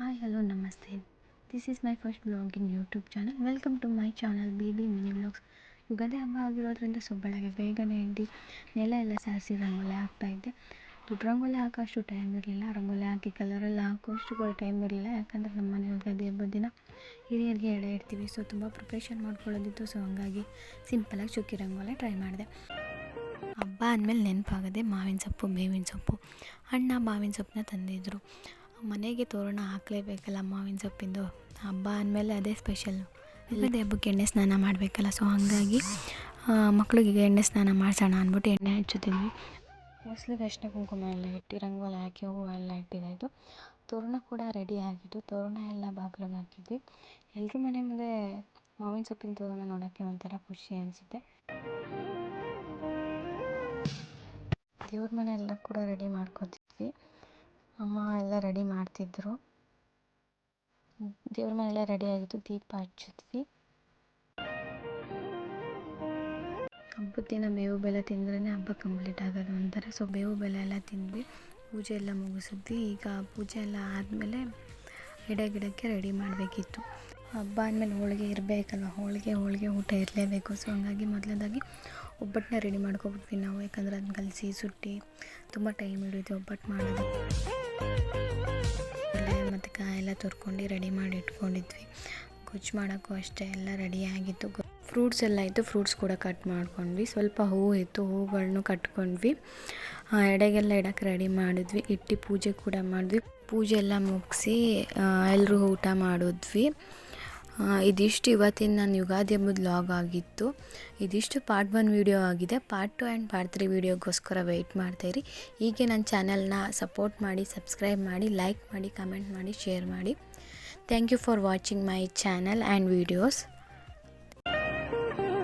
Hi hello ನಮಸ್ತೆ this is my first vlog in YouTube channel welcome to my channel B B mini vlogs Ugadi ಹಬ್ಬ ಆಗಿರೋದ್ರಿಂದ so ಬೆಳಗ್ಗೆ ಬೇಗನೆ ಎದ್ದು ನೆಲ ಎಲ್ಲ ಸಾರಿಸಿ ರಂಗೋಲಿ ಹಾಕ್ತಾಯಿದ್ದೆ ದುಡ್ಡು ರಂಗೋಲಿ ಹಾಕೋಷ್ಟು ಟೈಮ್ ಇರಲಿಲ್ಲ. ರಂಗೋಲಿ ಹಾಕಿ ಕಲರೆಲ್ಲ ಹಾಕೋಷ್ಟು ಕೂಡ ಟೈಮ್ ಇರಲಿಲ್ಲ. ಯಾಕಂದರೆ ನಮ್ಮ ಮನೆ ಯುಗಾದಿ ಹಬ್ಬದ ದಿನ ಹಿರಿಯರಿಗೆ ಎಡೆ ಇಡ್ತೀವಿ. ಸೊ ತುಂಬ ಪ್ರಿಪ್ರೇಷನ್ ಮಾಡ್ಕೊಳ್ಳೋದಿತ್ತು. ಸೊ ಹಂಗಾಗಿ ಸಿಂಪಲಾಗಿ ಚುಕ್ಕಿ ರಂಗೋಲಿ ಟ್ರೈ ಮಾಡಿದೆ. ಹಬ್ಬ ಅಂದಮೇಲೆ ನೆನಪಾಗದೆ ಮಾವಿನ ಸೊಪ್ಪು, ಬೇವಿನ ಸೊಪ್ಪು, ಅಣ್ಣ ಮಾವಿನ ಸೊಪ್ಪನ್ನ ತಂದಿದ್ದರು ಮನೆಗೆ ತೋರಣ ಹಾಕಲೇಬೇಕಲ್ಲ ಮಾವಿನ ಸೊಪ್ಪಿಂದು? ಹಬ್ಬ ಅಂದಮೇಲೆ ಅದೇ ಸ್ಪೆಷಲ್ ಯುಗಾದಿ ಹಬ್ಬಕ್ಕೆ ಎಣ್ಣೆ ಸ್ನಾನ ಮಾಡಬೇಕಲ್ಲ ಸೊ ಹಾಗಾಗಿ ಮಕ್ಕಳಿಗೆ ಎಣ್ಣೆ ಸ್ನಾನ ಮಾಡಿಸೋಣ ಅಂದ್ಬಿಟ್ಟು ಎಣ್ಣೆ ಹಚ್ಚುತ್ತಿದ್ವಿ ಹೊಸ್ಲಿಗೆ ಅರಿಶಿನ ಕುಂಕುಮ ಎಲ್ಲ ಇಟ್ಟು, ರಂಗೋಲಿ ಹಾಕಿ, ಹೂವು ಎಲ್ಲ ಇಟ್ಟಿದ್ದಾಯಿತು ತೋರಣ ಕೂಡ ರೆಡಿ ಆಗಿತ್ತು ತೋರಣ ಎಲ್ಲ ಬಾಗಿಲಿಗೆ ಹಾಕಿದ್ವಿ. ಎಲ್ಲರೂ ಮನೆ ಮುಂದೆ ಮಾವಿನ ಸೊಪ್ಪಿನ ತೋರಣ ನೋಡೋಕ್ಕೆ ಒಂಥರ ಖುಷಿ ಅನಿಸುತ್ತೆ. ದೇವ್ರ ಮನೆ ಎಲ್ಲ ಕೂಡ ರೆಡಿ ಮಾಡ್ಕೊತಿದ್ವಿ. ಅಮ್ಮ ಎಲ್ಲ ರೆಡಿ ಮಾಡ್ತಿದ್ದರು ದೇವ್ರ ಮನೆ ಎಲ್ಲ ರೆಡಿ ಆಗಿತ್ತು, ದೀಪ ಹಚ್ಚಿದ್ವಿ. ಹಬ್ಬದ ದಿನ ಬೇವು ಬೆಲ್ಲ ತಿಂದ್ರೇ ಹಬ್ಬ ಕಂಪ್ಲೀಟ್ ಆಗೋದು ಅಂತಾರೆ. ಸೊ ಬೇವು ಬೆಲ್ಲ ಎಲ್ಲ ತಿಂದ್ವಿ. ಪೂಜೆ ಎಲ್ಲ ಮುಗಿಸಿದ್ವಿ. ಈಗ ಪೂಜೆ ಎಲ್ಲ ಆದಮೇಲೆ ಎಡೆ ಗಿಡಕ್ಕೆ ರೆಡಿ ಮಾಡಬೇಕಿತ್ತು. ಹಬ್ಬ ಅಂದಮೇಲೆ ಹೋಳಿಗೆ ಇರಬೇಕಲ್ವ? ಹೋಳಿಗೆ ಹೋಳಿಗೆ ಊಟ ಇರಲೇಬೇಕು. ಸೊ ಹಂಗಾಗಿ ಮೊದಲನೇದಾಗಿ ಒಬ್ಬಟ್ಟನ್ನ ರೆಡಿ ಮಾಡ್ಕೊಬಿಟ್ವಿ ನಾವು. ಯಾಕಂದ್ರೆ ಅದನ್ನ ಕಲಸಿ, ಸುಟ್ಟಿ, ತುಂಬ ಟೈಮ್ ಹಿಡಿಯುತ್ತೆ ಒಬ್ಬಟ್ಟು ಮಾಡೋದು ಮತ್ತು ಕಾಯೆಲ್ಲ ತುರ್ಕೊಂಡು ರೆಡಿ ಮಾಡಿ ಇಟ್ಕೊಂಡಿದ್ವಿ. ಗೊಜ್ಜು ಮಾಡೋಕ್ಕೂ ಅಷ್ಟೇ, ಎಲ್ಲ ರೆಡಿ ಆಗಿತ್ತು. ಫ್ರೂಟ್ಸ್ ಎಲ್ಲ ಇತ್ತು ಫ್ರೂಟ್ಸ್ ಕೂಡ ಕಟ್ ಮಾಡ್ಕೊಂಡ್ವಿ. ಸ್ವಲ್ಪ ಹೂವು ಇತ್ತು ಹೂಗಳನ್ನೂ ಕಟ್ಕೊಂಡ್ವಿ. ಎಡೆಗೆಲ್ಲ ಇಡಕ್ಕೆ ರೆಡಿ ಮಾಡಿದ್ವಿ. ಇಟ್ಟು ಪೂಜೆ ಕೂಡ ಮಾಡಿದ್ವಿ. ಪೂಜೆ ಎಲ್ಲ ಮುಗಿಸಿ ಎಲ್ಲರೂ ಊಟ ಮಾಡಿದ್ವಿ. ಇದಿಷ್ಟು ಇವತ್ತಿನ ನನ್ನ ಯುಗಾದಿ ಹಬ್ಬದ ಲಾಗ್ ಆಗಿತ್ತು. ಇದಿಷ್ಟು ಪಾರ್ಟ್ ಒನ್ ವೀಡಿಯೋ ಆಗಿದೆ. Part two and part three ವೀಡಿಯೋಗೋಸ್ಕರ wait ಮಾಡ್ತಾಯಿರಿ ಹೀಗೆ ನನ್ನ ಚಾನಲ್ನ ಸಪೋರ್ಟ್ ಮಾಡಿ ಸಬ್ಸ್ಕ್ರೈಬ್ ಮಾಡಿ ಲೈಕ್ ಮಾಡಿ ಕಮೆಂಟ್ ಮಾಡಿ ಶೇರ್ ಮಾಡಿ. Thank you for watching my channel and videos